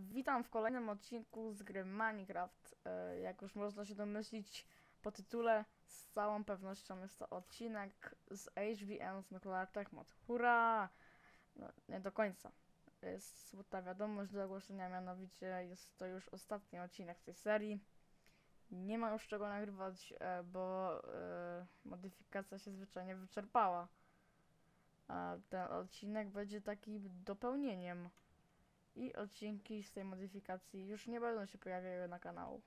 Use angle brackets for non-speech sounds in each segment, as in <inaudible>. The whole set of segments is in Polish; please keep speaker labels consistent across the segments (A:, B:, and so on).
A: Witam w kolejnym odcinku z gry Minecraft. E, Jak już można się domyślić po tytule, z całą pewnością jest to odcinek z HBM z Nuclear Tech Mod. Hurra! No, nie do końca. Jest smutna wiadomość do ogłoszenia, mianowicie jest to już ostatni odcinek tej serii. Nie ma już czego nagrywać, e, bo e, modyfikacja się zwyczajnie wyczerpała. A ten odcinek będzie takim dopełnieniem i odcinki z tej modyfikacji już nie będą się pojawiały na kanału.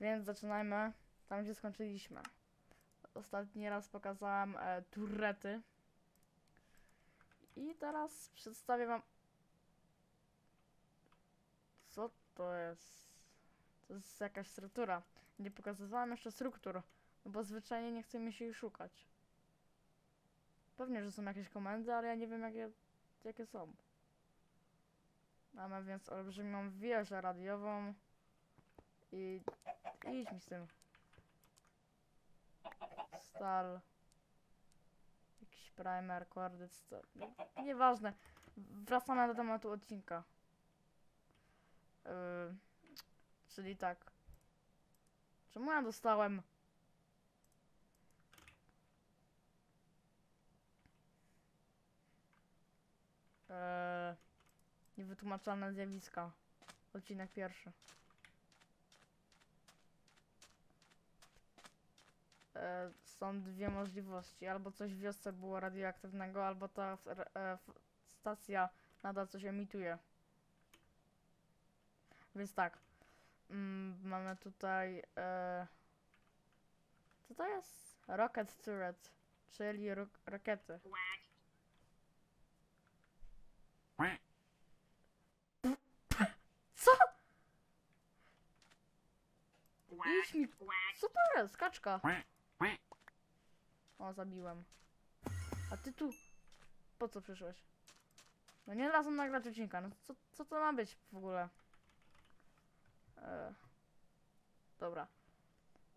A: Więc zaczynajmy tam, gdzie skończyliśmy. Ostatni raz pokazałem e, turrety. I teraz przedstawię wam... Co to jest? To jest jakaś struktura. Nie pokazywałem jeszcze struktur, no bo zwyczajnie nie chce mi się ich szukać. Pewnie, że są jakieś komendy, ale ja nie wiem jakie, jakie są. Mamy więc olbrzymią wieżę radiową i idź mi z tym. Stal. Jakiś primer, coordinates, to no, nieważne. Wracamy do tematu odcinka. Yy, czyli tak. Czemu ja dostałem Eee, niewytłumaczalne zjawiska. Odcinek pierwszy. E, są dwie możliwości. Albo coś w wiosce było radioaktywnego, albo ta e, stacja nadal coś emituje. Więc tak. Mm, mamy tutaj. E, co to jest? Rocket turret, czyli ro rakiety. Co? Idź mi. Co to jest? Kaczka. O, zabiłem. A ty tu. Po co przyszłeś? No nie razem nagrać odcinka. No co, co to ma być w ogóle? E, dobra.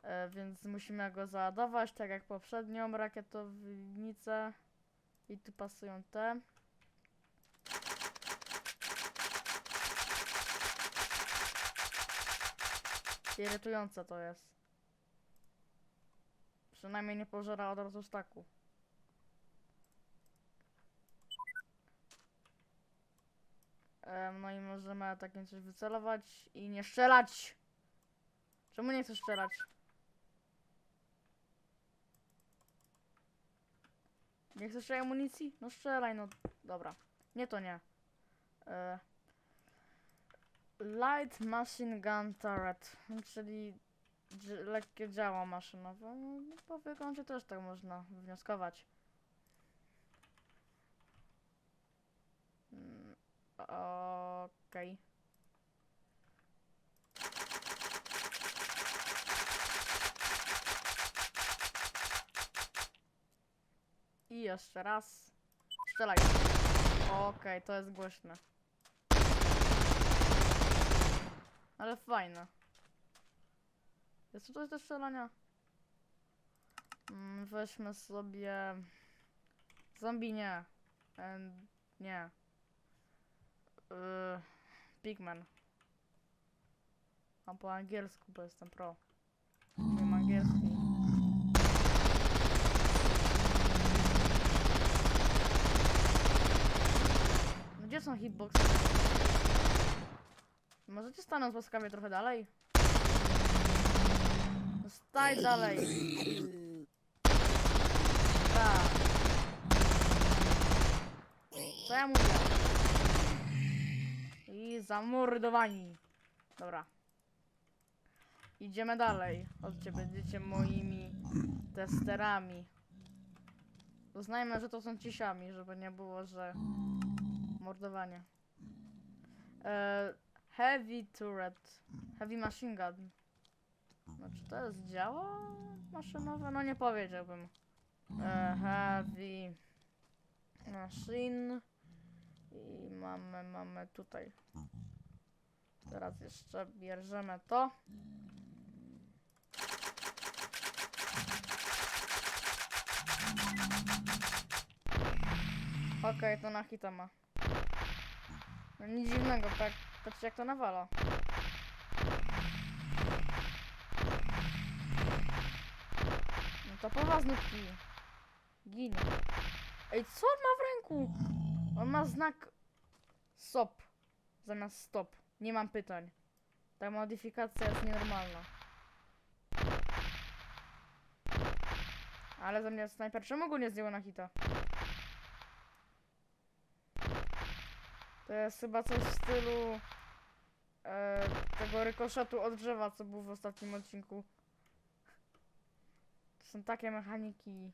A: E, więc musimy go załadować, tak jak poprzednią rakietownicę. I tu pasują te. Irytujące to jest. Przynajmniej nie pożera od razu staku. No i możemy takim coś wycelować i nie strzelać! Czemu nie chcesz strzelać? Nie chcesz strzelać amunicji? No strzelaj, no dobra. Nie to nie. E, Light Machine Gun Turret, czyli lekkie działa maszynowe. No, po wyglądzie też tak można wnioskować. Mm, Okej. I jeszcze raz. Strzelaj. Okej, to jest głośne. Ale fajne. Jest tu coś do strzelania? Mm, weźmy sobie... Zombie nie. And... Nie. Yy, Pigman. Mam po angielsku, bo jestem pro. Wiem angielski. No Gdzie są hitboxy? Możecie stanąć łaskawie trochę dalej? No staj dalej. Tak. Co ja mówię? I zamordowani. Dobra. Idziemy dalej. Chodźcie, będziecie moimi testerami. Uznajmy, że to są cisiami, żeby nie było, że mordowanie. E, heavy turret. Heavy machine gun. No czy to jest działa maszynowe? No nie powiedziałbym. E, heavy machine. I mamy, mamy tutaj. Teraz jeszcze bierzemy to. Okej, to na hita ma. No nic dziwnego, tak. Patrzcie jak to nawala. No to po was nutki. Gin. Ej, co on ma w ręku? On ma znak SOP zamiast stop. Nie mam pytań. Ta modyfikacja jest nienormalna. Ale zamiast snajper, czemu go nie zdjęło na hita? To jest chyba coś w stylu e, tego rykoszetu od drzewa, co był w ostatnim odcinku. To są takie mechaniki.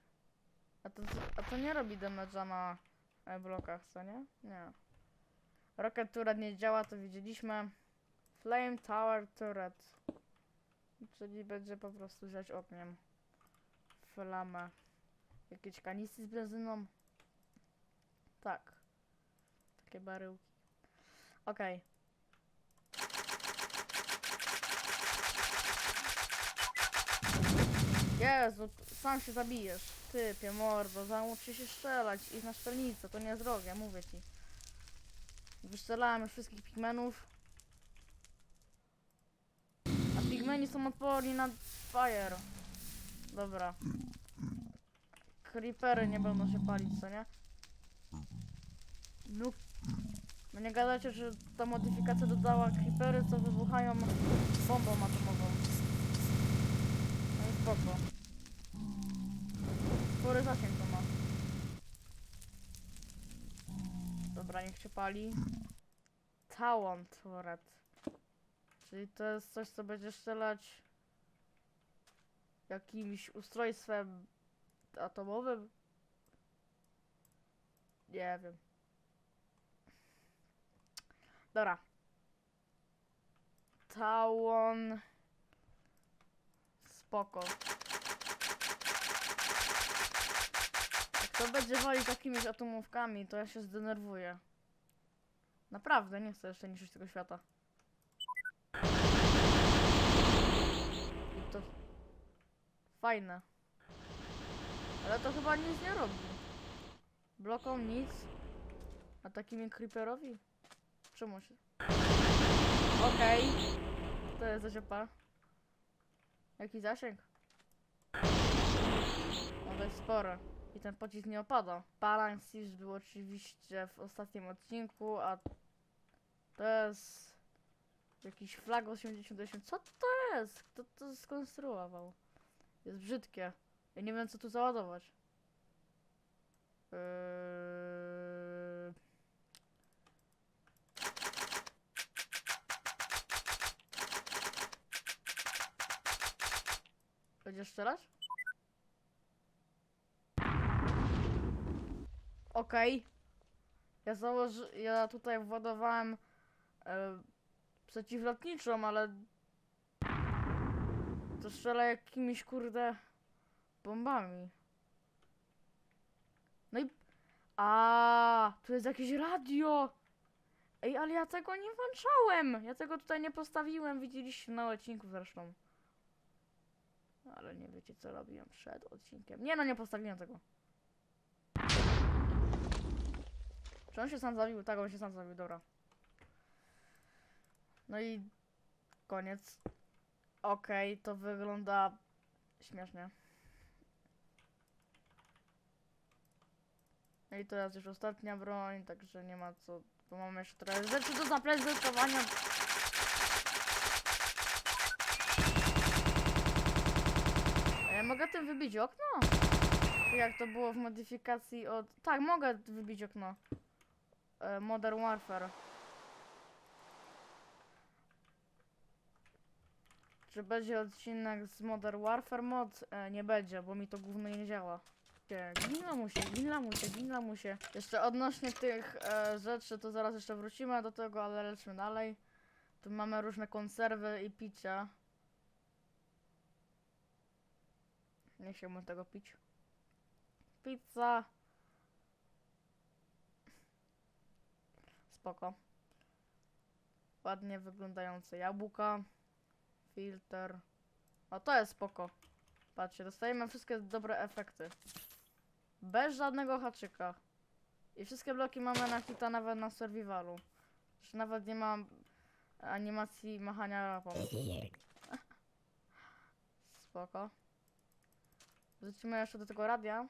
A: A to, a to nie robi damage'a na e, blokach, co nie? Nie. Rocket Turret nie działa, to widzieliśmy. Flame Tower Turret. Czyli będzie po prostu zjać ogniem. Flamę. Jakieś kanistry z benzyną? Tak. Takie baryłki. Okej. Jezu, sam się zabijesz. Typie, mordo, zauczy się strzelać. Idź na strzelnicę, to nie zdrowie, mówię ci. Wystrzelałem już wszystkich pigmenów. A pigmeni są odporni na fire. Dobra. Creepery nie będą się palić, co nie? No. No nie gadacie, że ta modyfikacja dodała creepery, co wybuchają bombą atomową. No i spoko. Spory zasięg to ma. Dobra, niech się pali. Talon turret. Czyli to jest coś, co będzie strzelać jakimś ustrojstwem atomowym? Nie wiem. Dobra. Tałon. Spoko. Jak to będzie walić takimiś atomówkami, to ja się zdenerwuję. Naprawdę, nie chcę jeszcze niszczyć tego świata. I to fajne. Ale to chyba nic nie robi. Blokom nic. A takimi creeperowi? Czemu się? Okej. To jest zaciepa. Jaki zasięg? No to jest spore. I ten pocisk nie opada. Balance już był oczywiście w ostatnim odcinku, a to jest jakiś flag 88. Co to jest? Kto to skonstruował? Jest brzydkie. Ja nie wiem co tu załadować. Eee... Będziesz strzelać? Okej. Ja założy... Ja tutaj władowałem e, przeciwlotniczą, ale to strzela jakimiś kurde bombami. No i... A, tu jest jakieś radio! Ej, ale ja tego nie włączałem! Ja tego tutaj nie postawiłem, widzieliście na odcinku zresztą. Ale nie wiecie co robiłem przed odcinkiem. Nie no, nie postawiłem tego. Czy on się sam zabił? Tak, on się sam zabił, dobra. No i koniec. Okej, to wygląda śmiesznie. No i jest już ostatnia broń, także nie ma co. Bo mamy jeszcze trochę rzeczy do zaprezentowania. Ja mogę tym wybić okno? Tak jak to było w modyfikacji od... Tak, mogę wybić okno. E, Modern Warfare. Czy będzie odcinek z Modern Warfare mod? E, nie będzie, bo mi to gówno nie działa. Nie, Gin lamusie, gin lamusie, gin lamusie. Jeszcze odnośnie tych e, rzeczy, to zaraz jeszcze wrócimy do tego, ale lecimy dalej. Tu mamy różne konserwy i picia. Nie chciałbym tego pić. Pizza. Spoko. Ładnie wyglądające jabłka. Filter. O, to jest spoko. Patrzcie, dostajemy wszystkie dobre efekty. Bez żadnego haczyka. I wszystkie bloki mamy na hita nawet na survivalu. Że nawet nie ma animacji machania rapą. <laughs> Spoko. Wrócimy jeszcze do tego radia.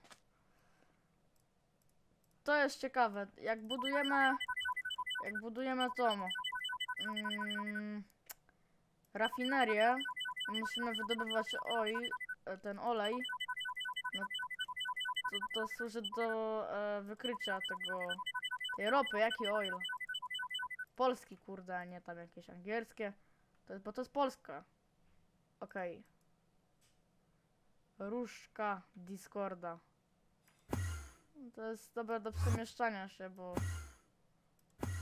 A: To jest ciekawe. Jak budujemy. Jak budujemy tą. Mm, rafinerię. Musimy wydobywać oil, e, ten olej. No, to, to służy do e, wykrycia tego. tej ropy. Jaki oil? Polski, kurde, a nie tam jakieś angielskie. To, bo to jest Polska. Okej. Różka Discorda. To jest dobre do przemieszczania się, bo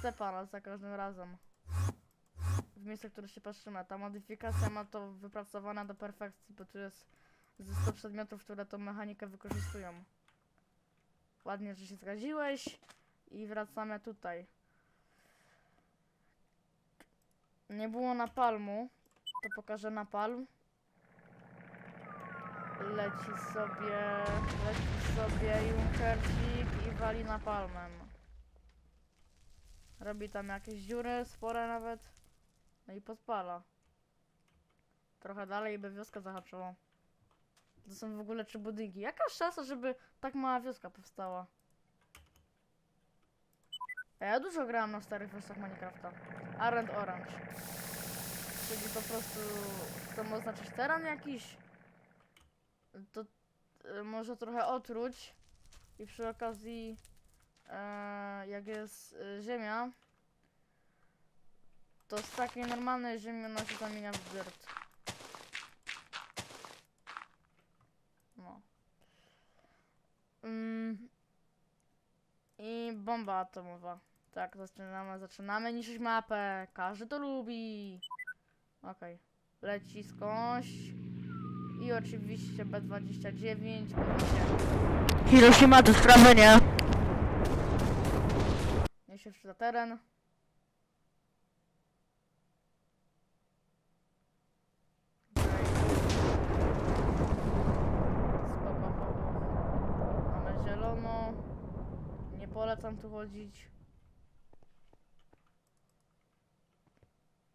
A: stepa nas za każdym razem. W miejsce, które się patrzymy. Ta modyfikacja ma to wypracowane do perfekcji, bo tu jest ze 100 przedmiotów, które tą mechanikę wykorzystują. Ładnie, że się zgodziłeś. I wracamy tutaj. Nie było napalmu. To pokażę napalm. Leci sobie, leci sobie Junkercik i wali napalmem. Robi tam jakieś dziury, spore nawet. No i podpala. Trochę dalej by wioska zahaczyła. To są w ogóle trzy budynki. Jaka szansa, żeby tak mała wioska powstała? Ja dużo grałam na starych wersjach Minecrafta. Arend Orange. Czyli po prostu... To ma oznaczać teren jakiś? To y, może trochę otruć. I przy okazji... E, jak jest y, ziemia... To z takiej normalnej ziemi ona się zamienia w dirt. No. Mm. I bomba atomowa. Tak, zaczynamy, zaczynamy niszczyć mapę. Każdy to lubi. Okej. Leci skądś. I oczywiście B29 będzie.
B: Hiroshima to sprawy nie.
A: Się przyda teren. Mamy zielono. Nie polecam tu chodzić.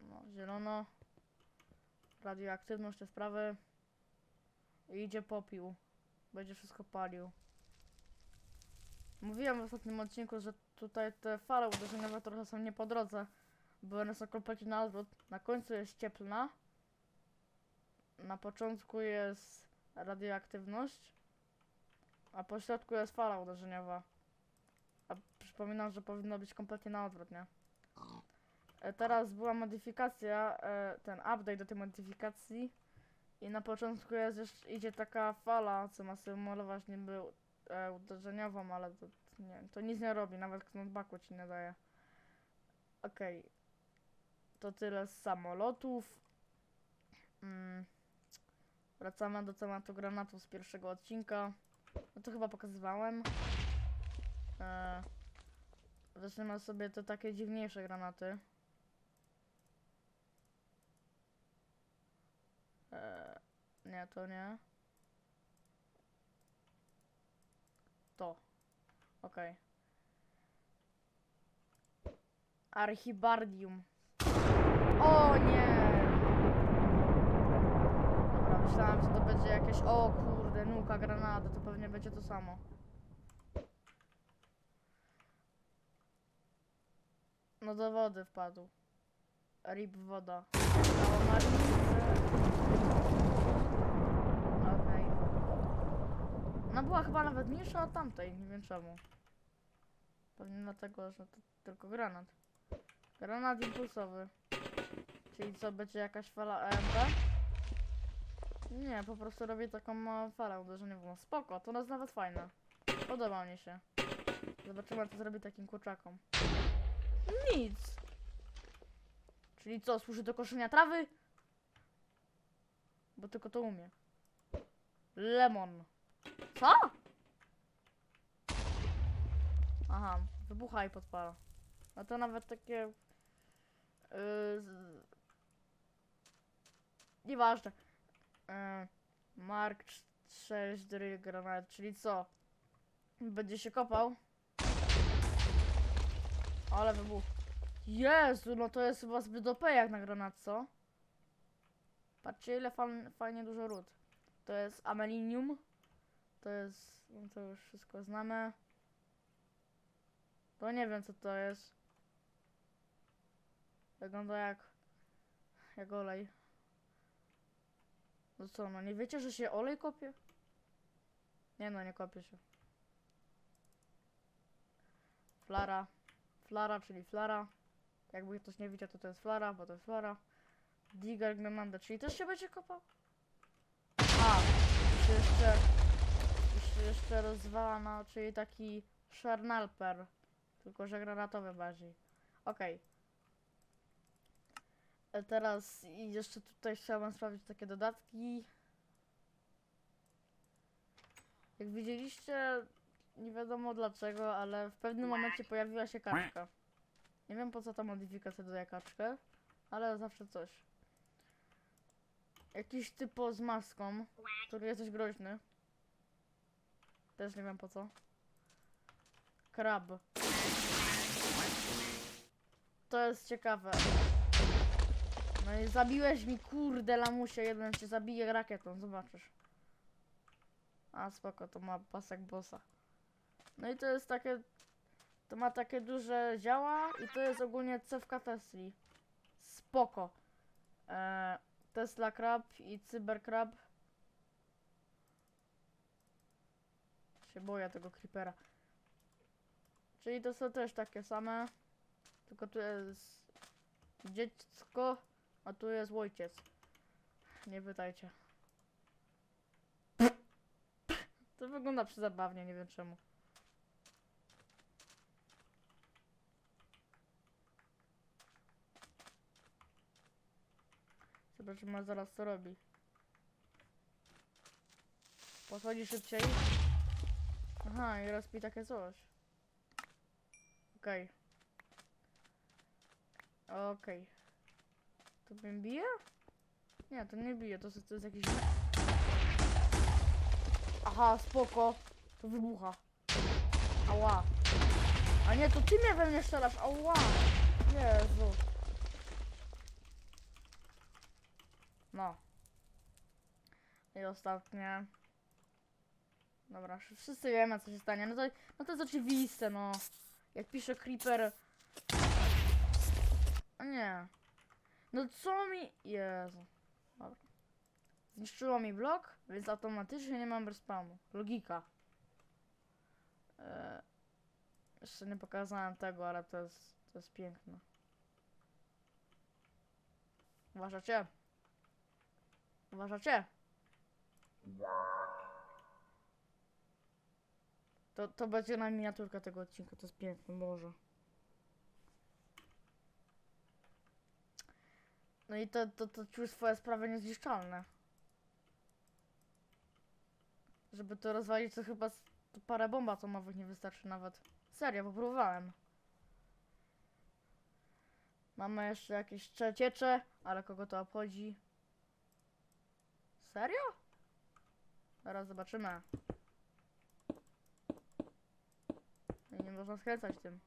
A: No, zielono. Radioaktywność, te sprawy. I idzie popiół. Będzie wszystko palił. Mówiłem w ostatnim odcinku, że tutaj te fale uderzeniowe trochę są nie po drodze, bo one są kompletnie na odwrót. Na końcu jest cieplna, na początku jest radioaktywność, a po środku jest fala uderzeniowa. A przypominam, że powinno być kompletnie na odwrót, nie? E, Teraz była modyfikacja, e, ten update do tej modyfikacji i na początku jest jeszcze, idzie taka fala, co ma symulować niby e, uderzeniową, ale to nie, to nic nie robi, nawet knockbacku ci nie daje. Okej. To tyle z samolotów. Mm. Wracamy do tematu granatów z pierwszego odcinka. No to chyba pokazywałem. E, weźmiemy sobie te takie dziwniejsze granaty. E, nie, to nie. To. Okej. Archibardium. O nie! Dobra, myślałam, że to będzie jakieś... O kurde, nuka, granata, to pewnie będzie to samo. No do wody wpadł. Rip woda. Dało marnicę. Okej. No była chyba nawet mniejsza od tamtej, nie wiem czemu. Pewnie dlatego, że to tylko granat. Granat impulsowy. Czyli co, będzie jakaś fala EMP? Nie, po prostu robię taką małą falę uderzeniową. Spoko, to jest nawet fajne. Podoba mi się. Zobaczymy, co zrobi takim kurczakom. Nic. Czyli co, służy do koszenia trawy? Bo tylko to umie. Lemon. Co? Aha, wybucha i podpala. No to nawet takie... Yy, Nieważne. Yy, Mark 6 drill granat, czyli co? Będzie się kopał. Ale wybuch. Jezu, no to jest chyba zbyt OP jak na granat, co? Patrzcie ile fan, fajnie dużo ród. To jest amelinium. To jest, no to już wszystko znamy. To nie wiem co to jest. Wygląda jak, jak olej. No co, no nie wiecie, że się olej kopie? Nie no, nie kopie się. Flara. Flara, czyli flara. Jakby ktoś nie widział, to to jest flara, bo to jest flara. Digger Grenada, czyli też się będzie kopał? A, jeszcze, jeszcze rozwala, no, czyli taki Szarnalper. Tylko, że granatowy bardziej. Okej. E, Teraz i jeszcze tutaj chciałabym sprawdzić takie dodatki. Jak widzieliście, nie wiadomo dlaczego, ale w pewnym momencie pojawiła się kaczka. Nie wiem po co ta modyfikacja dodaje kaczkę, ale zawsze coś. Jakiś typo z maską, który jest dość groźny. Też nie wiem po co. Krab. To jest ciekawe. No i zabiłeś mi kurde lamusie, jeden cię zabije rakietą, zobaczysz. A spoko, to ma pasek bossa. No i to jest takie... To ma takie duże działa i to jest ogólnie cewka Tesli. Spoko. E, Tesla Crab i Cyber Crab. Się boję tego creepera. Czyli to są też takie same. Tylko tu jest dziecko, a tu jest ojciec. Nie pytajcie. To wygląda przyzabawnie, nie wiem czemu. Zobaczymy zaraz co robi. Podchodzi szybciej. Aha, i rozpi takie coś. Okej. Okej. To mnie bije? Nie, to nie bije, to, to jest jakiś... Aha, spoko. To wybucha. Ała. A nie, to ty mnie we mnie strzelasz, ała. Jezu. No. I ostatnie. Dobra, wsz- wszyscy wiemy co się stanie. No to, no to jest oczywiste, no. Jak pisze Creeper. A nie. No co mi... Jezu. Dobra. Zniszczyło mi blok, więc automatycznie nie mam respawnu. Logika. E, jeszcze nie pokazałem tego, ale to jest, to jest piękne. Uważacie? Uważacie? To, to będzie na miniaturka tego odcinka, to jest piękne, Boże. No i to, to, to czuł swoje sprawy niezniszczalne. Żeby to rozwalić, to chyba to parę bomb atomowych nie wystarczy nawet. Serio, popróbowałem. Mamy jeszcze jakieś cze- ciecze, ale kogo to obchodzi? Serio? Zaraz zobaczymy. No i nie można skręcać tym.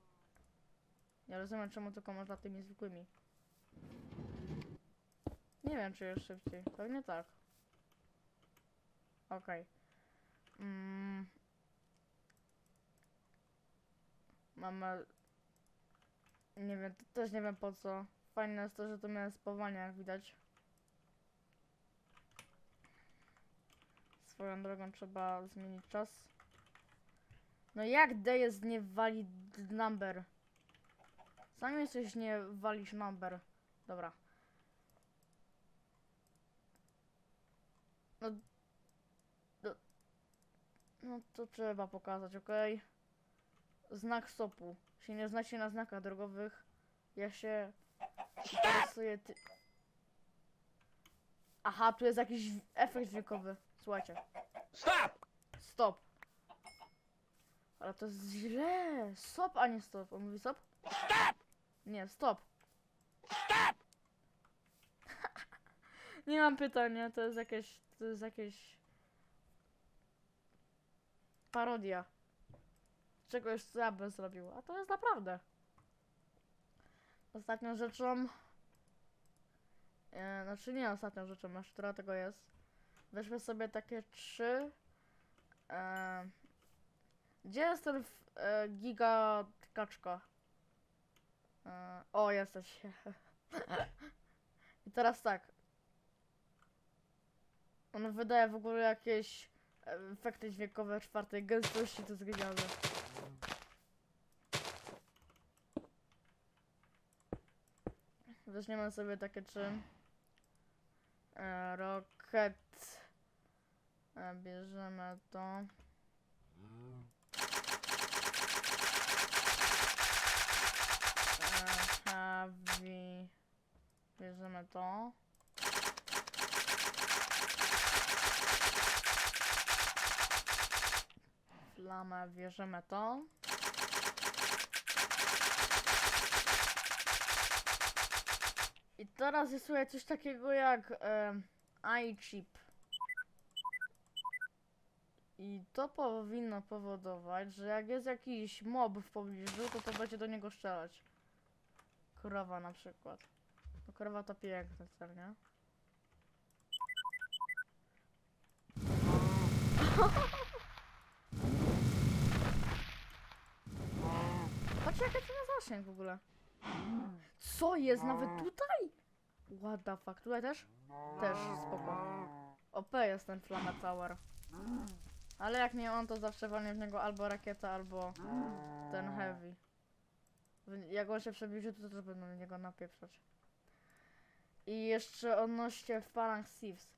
A: Nie rozumiem, czemu tylko można tymi zwykłymi. Nie wiem, czy jest szybciej. Pewnie tak. Okej. Mm. Mamy... Nie wiem, też nie wiem po co. Fajne jest to, że to miałem spowalnia, jak widać. Swoją drogą trzeba zmienić czas. No jak D jest nie valid number? Sam jesteś nie walisz number. Dobra. No, no, no to trzeba pokazać, ok? Znak stopu. Jeśli nie znacie na znakach drogowych, ja się interesuję ty... Aha, tu jest jakiś efekt dźwiękowy. Słuchajcie.
B: Stop!
A: Stop. Ale to jest źle. Stop, a nie stop. On mówi stop?
B: Stop!
A: Nie, stop.
B: Stop! <laughs>
A: Nie mam pytania, to jest jakieś, to jest jakieś parodia czegoś, co ja bym zrobił, a to jest naprawdę. ostatnią rzeczą. E, znaczy nie ostatnią rzeczą, aż która tego jest. Weźmy sobie takie trzy. E, gdzie jest ten e, giga kaczka? E, o, jesteś. <laughs> I teraz tak. On wydaje w ogóle jakieś e, efekty dźwiękowe czwartej gęstości, to jest genialne. Weźmiemy sobie takie trzy. E, rocket. E, bierzemy to. E, heavy. Bierzemy to. Flamę bierzemy to. I teraz jest tutaj coś takiego jak e, iChip. I to powinno powodować, że jak jest jakiś mob w pobliżu, to to będzie do niego strzelać. Krowa na przykład. Krowa to piękny cel, nie? <laughs> Patrz jaki to ma zasięg w ogóle. Co jest nawet tutaj? What the fuck, tutaj też? Też, spoko. OP jest ten Flame Tower. Ale jak nie on, to zawsze walnie w niego albo rakieta, albo ten Heavy. Jak on się przybliży, to też będą w niego napieprzać. I jeszcze odnośnie Phalanx Thieves.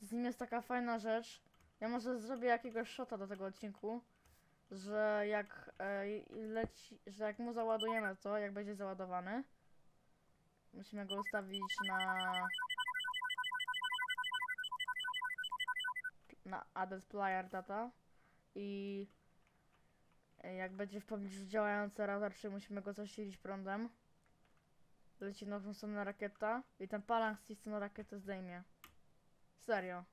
A: Z nim jest taka fajna rzecz. Ja może zrobię jakiegoś shota do tego odcinku, że jak e, leci, że jak mu załadujemy to, jak będzie załadowany, musimy go ustawić na na added player data i jak będzie w pobliżu działający radar, czy musimy go zasilić prądem, leci nową stronę rakieta i ten palang z tej strony rakietę zdejmie. Serio.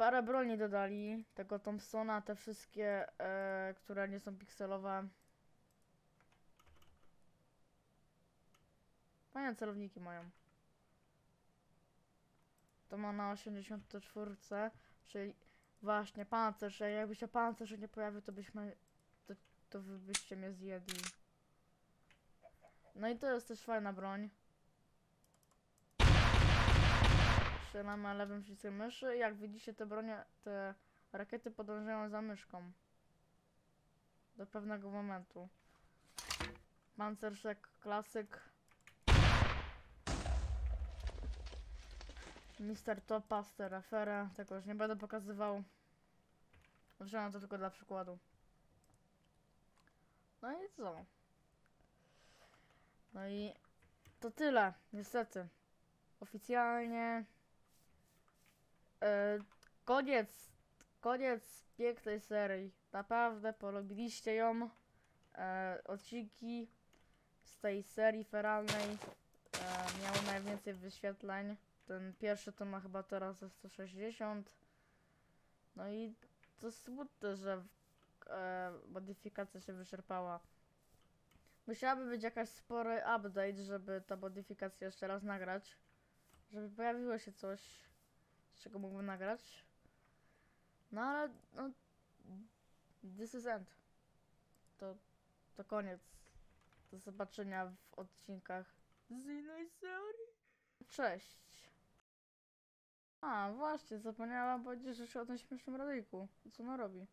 A: Parę broni dodali, tego Thompsona, te wszystkie, e, które nie są pikselowe. Fajne celowniki mają. To ma na 84, czyli właśnie pancerz, a jakby się pancerz nie pojawił, to byśmy, to, to wy byście mnie zjedli. No i to jest też fajna broń. Strzelamy lewym przyciskiem myszy. Jak widzicie, te bronie, te rakiety podążają za myszką. Do pewnego momentu. Pancerszek, klasyk. Mister Topa, Sterefere. Tego już nie będę pokazywał. Wziąłem to tylko dla przykładu. No i co? No i to tyle, niestety. Oficjalnie E, koniec, koniec pięknej serii. Naprawdę polubiliście ją. E, odcinki z tej serii feralnej e, miały najwięcej wyświetleń. Ten pierwszy to ma chyba teraz ze 160. No i to smutne, że e, modyfikacja się wyczerpała. Musiałaby być jakaś spory update, żeby ta modyfikacja jeszcze raz nagrać. Żeby pojawiło się coś z czego mógłbym nagrać. No ale no, this is end. To, to koniec. Do zobaczenia w odcinkach z innej serii. Cześć. A, właśnie, zapomniałam powiedzieć, się o tym śmiesznym radyjku. Co ona robi?